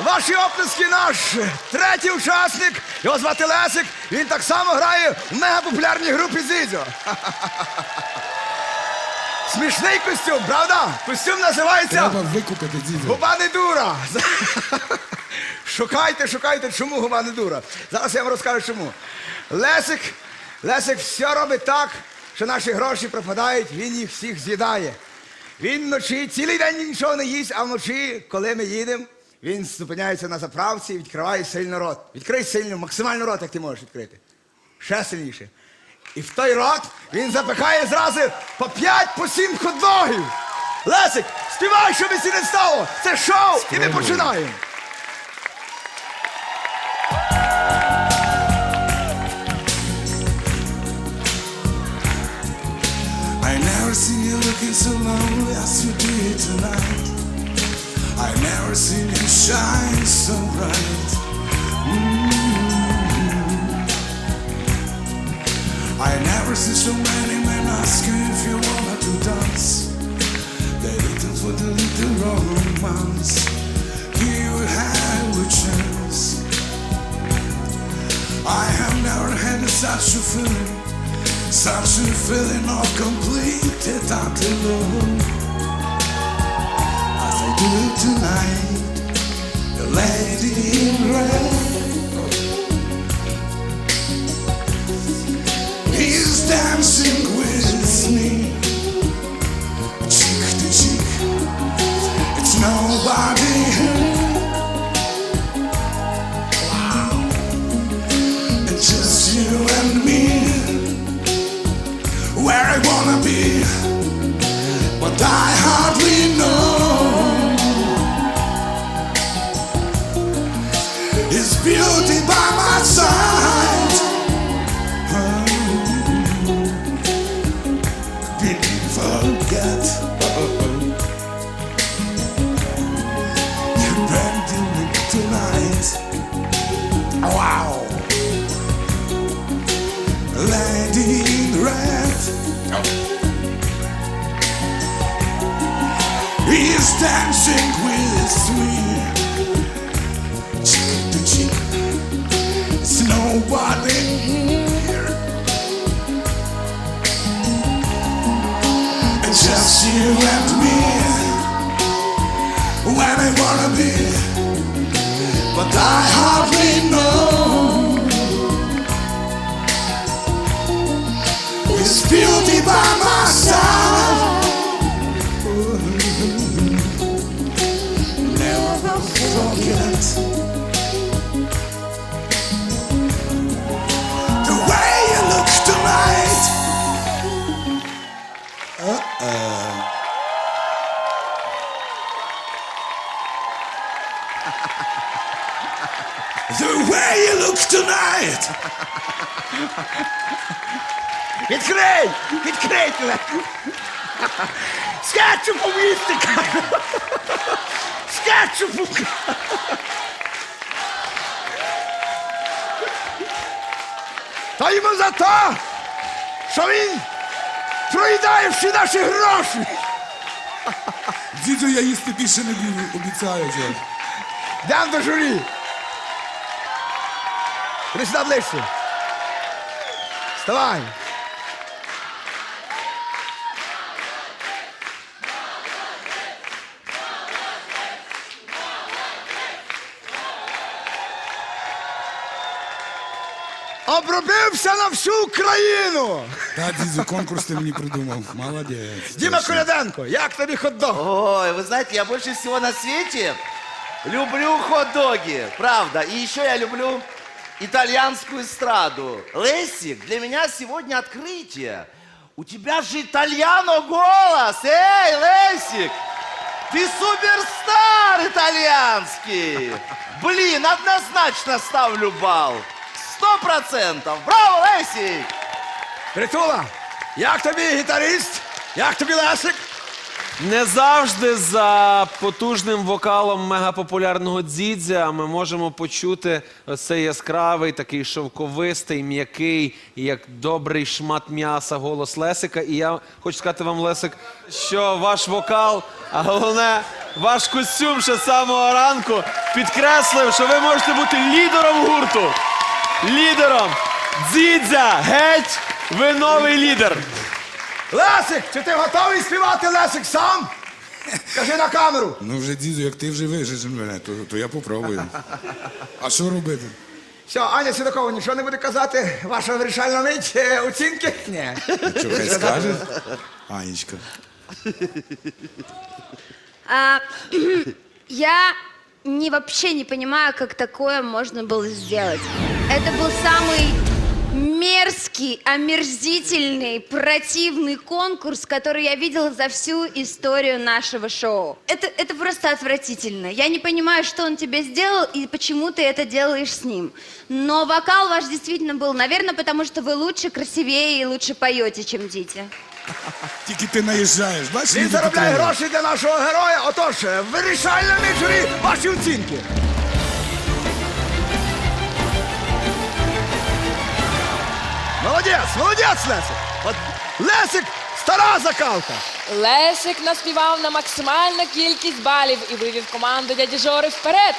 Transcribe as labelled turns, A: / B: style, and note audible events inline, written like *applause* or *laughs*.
A: Ваші оплески наш третій учасник. Його звати Лесик. Він так само грає в мегапопулярній групі Зізо. *laughs* Смішний костюм, правда? Костюм називається
B: Треба викупити дідю.
A: Губа не дура. *laughs* Шукайте, шукайте, чому губа не дура. Зараз я вам розкажу чому. Лесик, Лесик все робить так, що наші гроші пропадають, він їх всіх з'їдає. Він вночі, цілий день нічого не їсть, а вночі, коли ми їдемо, він зупиняється на заправці і відкриває сильно рот. Відкрий сильно, максимально рот, як ти можеш відкрити. Ще сильніше. І в той рот він запихає зразу по п'ять, по сім хот-догів. Лесик, співай, щоб і не стало. Це шоу, і ми починаємо.
B: You looking so lonely as you did tonight. I never seen you shine so bright. I never seen so many men ask if you to dance. They didn't for the little romance. You had a chance. I have never had such a feeling. A feeling of complete and alone As I do tonight The lady in die. Dancing with me. Cheek to cheek. It's nobody here. It's just you and me. When I wanna be, but I look tonight.
A: Відкрий! Відкрий! Лесик. З кетчупом їсти! кажу. З кетчупом! Та йому за те, що він проїдає всі наші гроші!
B: Дідю, я їсти більше не буду, обіцяю вже.
A: Йдемо до журі. Іди сюди ближче. Вставай. Обробився на всю Україну.
B: Та, дідю, конкурс ти мені придумав. Молодець.
A: Діма
B: Точно.
A: Коляденко, як тобі хот-дог?
C: Ой, вы знаете, я больше всего на свете люблю хот-доги, правда. И еще я люблю итальянскую эстраду. Лессик, для меня сегодня открытие. У тебя же итальяно голос! Эй, Лессик! Ты суперстар итальянский! Блин, однозначно ставлю балл. Сто процентов! Браво, Лессик!
A: Притула, як тобі гітарист? Як тобі Лесик?
D: Не завжди за потужним вокалом мегапопулярного дзідзя ми можемо почути цей яскравий, такий шовковистий, м'який, як добрий шмат м'яса голос Лесика. І я хочу сказати вам, Лесик, що ваш вокал, а головне, ваш костюм ще з самого ранку підкреслив, що ви можете бути лідером гурту. Лідером! Дзідзя! Геть! Ви новий лідер!
A: Лесик, чи ти готовий співати Лесик сам? Кажи на камеру.
B: Ну вже діду, як ти вже вижиш мене, то, то я попробую. А що робити?
A: Все, Аня Сідакова нічого не буде казати. Ваша вирішальна мить е, оцінки? Ні.
B: Що хай скаже? Анечка.
E: А, *clears throat* я не вообще не понимаю, как такое можно было сделать. Это был самый мерзкий, омерзительный, противный конкурс, который я видела за всю историю нашего шоу. Это, это просто отвратительно. Я не понимаю, что он тебе сделал и почему ты это делаешь с ним. Но вокал ваш действительно был, наверное, потому что вы лучше, красивее и лучше поете, чем дети. *laughs*
B: Тільки ти наїжджаєш, бачиш?
A: Він
B: люди
A: заробляє
B: підтримують.
A: гроші для нашого героя. Отож, е, вирішальна мить журі, ваші оцінки. Молодець, молодець, Лесик. От Лесик стара закалка.
F: Лесик наспівав на максимальну кількість балів і вивів команду дяді Жори вперед.